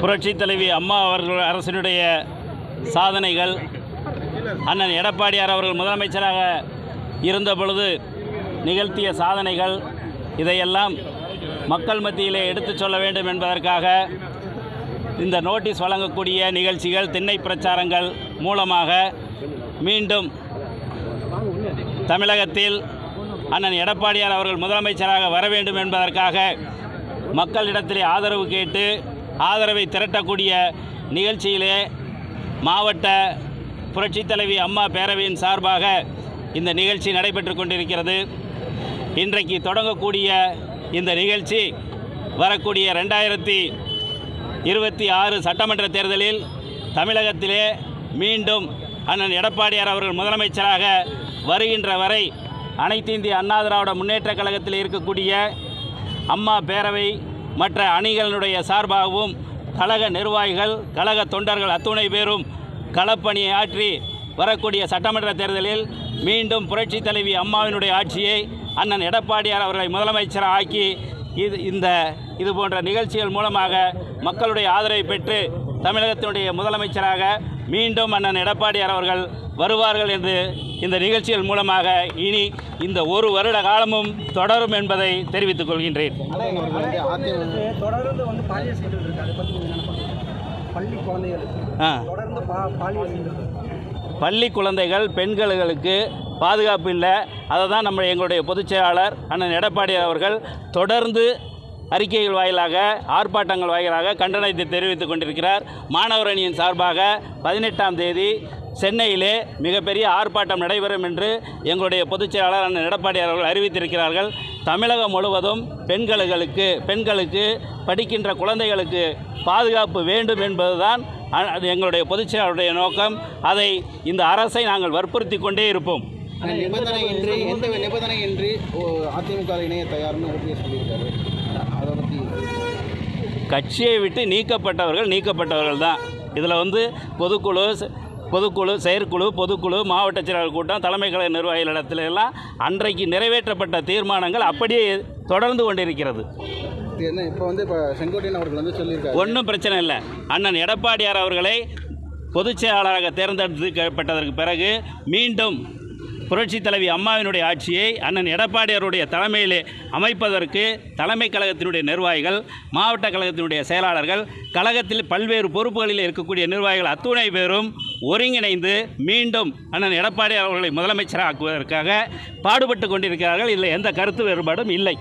புரட்சி தலைவி அம்மா அவர்கள் அரசினுடைய சாதனைகள். அண்ணன் எடப்பாடியார் அவர்கள் முதலமைச்சராக இருந்த பொழுது நிகழ்த்திய சாதனைகள். இதையெல்லாம் மக்கள் மத்தியிலே எடுத்துச் சொல்ல வேண்டும் என்பதற்காக இந்த நோட்டீஸ் வழங்கக்கூடிய நிகழ்ச்சிகள் திண்ணை பிரச்சாரங்கள் மூலமாக மீண்டும் தமிழகத்தில் அண்ணன் எடப்பாடியார் அவர்கள் முதலமைச்சராக வர வேண்டும் என்பதற்காக மக்களிடத்திலே ஆதரவு கேட்டு ஆதரவை திரட்டக்கூடிய நிகழ்ச்சியிலே மாவட்ட புரட்சித் தலைவி அம்மா பேரவையின் சார்பாக இந்த நிகழ்ச்சி நடைபெற்று கொண்டிருக்கிறது. இன்றைக்கு தொடங்கக்கூடிய இந்த நிகழ்ச்சி வரக்கூடிய ரெண்டாயிரத்தி இருபத்தி ஆறு சட்டமன்ற தேர்தலில் தமிழகத்திலே மீண்டும் அண்ணன் எடப்பாடியார் அவர்கள் முதலமைச்சராக வருகின்ற வரை அனைத்து இந்திய அண்ணா திராவிட முன்னேற்றக் கழகத்தில் இருக்கக்கூடிய அம்மா பேரவை மற்ற அணிகளினுடைய சார்பாகவும் கழக நிர்வாகிகள் கழக தொண்டர்கள் அத்துணை பேரும் களப்பணியை ஆற்றி வரக்கூடிய சட்டமன்ற தேர்தலில் மீண்டும் புரட்சி தலைவி அம்மாவினுடைய ஆட்சியை அண்ணன் எடப்பாடியார் அவர்களை முதலமைச்சர் ஆக்கி இது இந்த இது போன்ற நிகழ்ச்சிகள் மூலமாக மக்களுடைய ஆதரவை பெற்று தமிழகத்தினுடைய முதலமைச்சராக மீண்டும் அண்ணன் எடப்பாடியார் அவர்கள் வருவார்கள் என்று இந்த நிகழ்ச்சிகள் மூலமாக இனி இந்த ஒரு வருட காலமும் தொடரும் என்பதை தெரிவித்துக் கொள்கின்றேன். பள்ளி குழந்தைகள் பெண்களுக்கு பாதுகாப்பு இல்லை. அதை தான் நம்ம எங்களுடைய பொதுச் செயலாளர் அண்ணன் எடப்பாடி அவர்கள் தொடர்ந்து அறிக்கைகள் வாயிலாக ஆர்ப்பாட்டங்கள் வாயிலாக கண்டனத்தை தெரிவித்துக் கொண்டிருக்கிறார். மாணவர் அணியின் சார்பாக பதினெட்டாம் தேதி சென்னையிலே மிகப்பெரிய ஆர்ப்பாட்டம் நடைபெறும் என்று எங்களுடைய பொதுச் செயலாளர் அண்ணன் எடப்பாடி அவர்கள் அறிவித்திருக்கிறார்கள். தமிழகம் முழுவதும் பெண்களுக்கு பெண்களுக்கு படிக்கின்ற குழந்தைகளுக்கு பாதுகாப்பு வேண்டும் என்பதுதான் அது எங்களுடைய பொதுச் செயலாளருடைய நோக்கம். அதை இந்த அரசை நாங்கள் வற்புறுத்தி கொண்டே இருப்போம். நிபந்தனை நிபந்தனையின்றி எந்த நிபந்தனையின்றி அதிமுக இணைய தயார்னு சொல்லியிருக்காரு. கட்சியை விட்டு நீக்கப்பட்டவர்கள் நீக்கப்பட்டவர்கள் தான் இதில் வந்து பொதுக்குழு பொதுக்குழு செயற்குழு பொதுக்குழு மாவட்ட செயலாளர் கூட்டம் தலைமை கழக நிர்வாகிகளிடத்துல எல்லாம் அன்றைக்கு நிறைவேற்றப்பட்ட தீர்மானங்கள் அப்படியே தொடர்ந்து கொண்டிருக்கிறது. என்ன இப்போ வந்து இப்போ செங்கோட்டையன் அவர்கள் வந்து சொல்லியிருக்காரு. ஒன்றும் பிரச்சனை இல்லை. அண்ணன் எடப்பாடியார் அவர்களை பொதுச் செயலாளராக தேர்ந்தெடுக்கப்பட்டதற்கு பிறகு மீண்டும் புரட்சி தலைவி அம்மாவினுடைய ஆட்சியை அண்ணன் எடப்பாடியாருடைய தலைமையிலே அமைப்பதற்கு தலைமை கழகத்தினுடைய நிர்வாகிகள் மாவட்ட கழகத்தினுடைய செயலாளர்கள் கழகத்தில் பல்வேறு பொறுப்புகளில் இருக்கக்கூடிய நிர்வாகிகள் அத்துணை பேரும் ஒருங்கிணைந்து மீண்டும் அண்ணன் எடப்பாடி அவர்களை முதலமைச்சராக்குவதற்காக பாடுபட்டு கொண்டிருக்கிறார்கள். இதில் எந்த கருத்து வேறுபாடும் இல்லை.